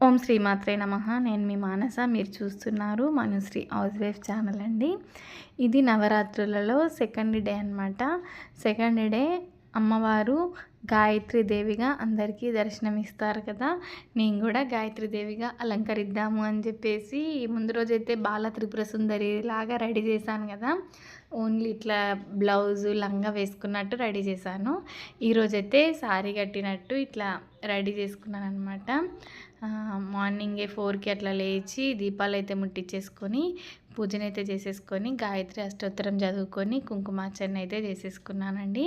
ఓం శ్రీమాత్రే నమ. నేను మీ మానస మీరు చూస్తున్నారు మనుశ్రీ హౌస్ వైఫ్ ఛానల్ అండి. ఇది నవరాత్రులలో సెకండ్ డే అనమాట సెకండ్ డే అమ్మవారు గాయత్రి దేవిగా అందరికీ దర్శనం ఇస్తారు కదా. నేను కూడా గాయత్రి దేవిగా అలంకరిద్దాము అని చెప్పేసి ముందు రోజైతే బాల త్రిపుర సుందరి లాగా రెడీ చేశాను కదా. ఓన్లీ ఇట్లా బ్లౌజు లంగా వేసుకున్నట్టు రెడీ చేశాను. ఈరోజైతే శారీ కట్టినట్టు ఇట్లా రెడీ చేసుకున్నాను అనమాట మార్నింగే ఫోర్కి అట్లా లేచి దీపాలు అయితే ముట్టించేసుకొని పూజనైతే చేసేసుకొని గాయత్రి అష్టోత్తరం చదువుకొని కుంకుమార్చన అయితే చేసేసుకున్నానండి.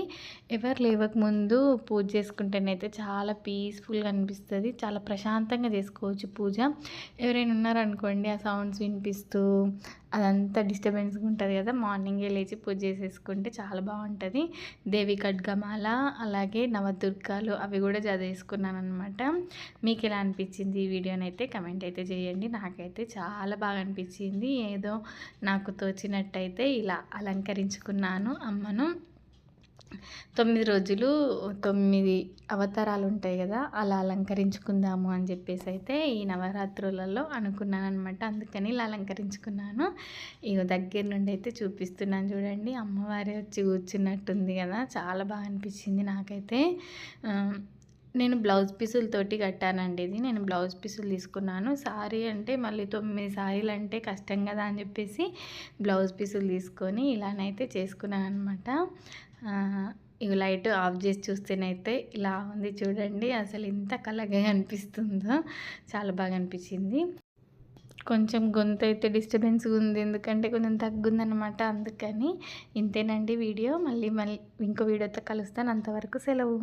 ఎవరు లేవకముందు పూజ చేసుకుంటేనైతే చాలా పీస్ఫుల్గా అనిపిస్తుంది. చాలా ప్రశాంతంగా చేసుకోవచ్చు పూజ. ఎవరైనా ఉన్నారనుకోండి ఆ సౌండ్స్ వినిపిస్తూ అదంతా డిస్టర్బెన్స్గా ఉంటుంది కదా. మార్నింగే లేచి పూజ చేసేసుకుంటే చాలా బాగుంటుంది. దేవి ఖడ్గమాల అలాగే నవదుర్గాలు అవి కూడా చదివేసుకున్నాను అనమాట మీకు ఎలా అనిపించింది ఈ వీడియోనైతే కమెంట్ అయితే చేయండి. నాకైతే చాలా బాగా అనిపించింది. ఏదో నాకు తోచినట్టయితే ఇలా అలంకరించుకున్నాను అమ్మను. తొమ్మిది రోజులు తొమ్మిది అవతారాలు ఉంటాయి కదా అలా అలంకరించుకుందాము అని చెప్పేసి అయితే ఈ నవరాత్రులలో అనుకున్నాను అనమాట అందుకని ఇలా అలంకరించుకున్నాను. ఇక దగ్గర నుండి అయితే చూపిస్తున్నాను చూడండి. అమ్మవారి వచ్చి కూర్చున్నట్టుంది కదా చాలా బాగా అనిపించింది నాకైతే. నేను బ్లౌజ్ పీసులతోటి కట్టానండి ఇది. నేను బ్లౌజ్ పీసులు తీసుకున్నాను. సారీ అంటే మళ్ళీ తొమ్మిది సారీలు అంటే కష్టం కదా అని చెప్పేసి బ్లౌజ్ పీసులు తీసుకొని ఇలానైతే చేసుకున్నాను అనమాట ఇవి లైట్ ఆఫ్ చేసి చూస్తేనైతే ఇలా ఉంది చూడండి. అసలు ఇంత కలగా అనిపిస్తుందో. చాలా బాగా అనిపించింది. కొంచెం గొంతు అయితే డిస్టర్బెన్స్గా ఉంది. ఎందుకంటే కొంచెం తగ్గుందనమాట అందుకని ఇంతేనండి వీడియో. మళ్ళీ మళ్ళీ ఇంకో వీడియోతో కలుస్తాను. అంతవరకు సెలవు.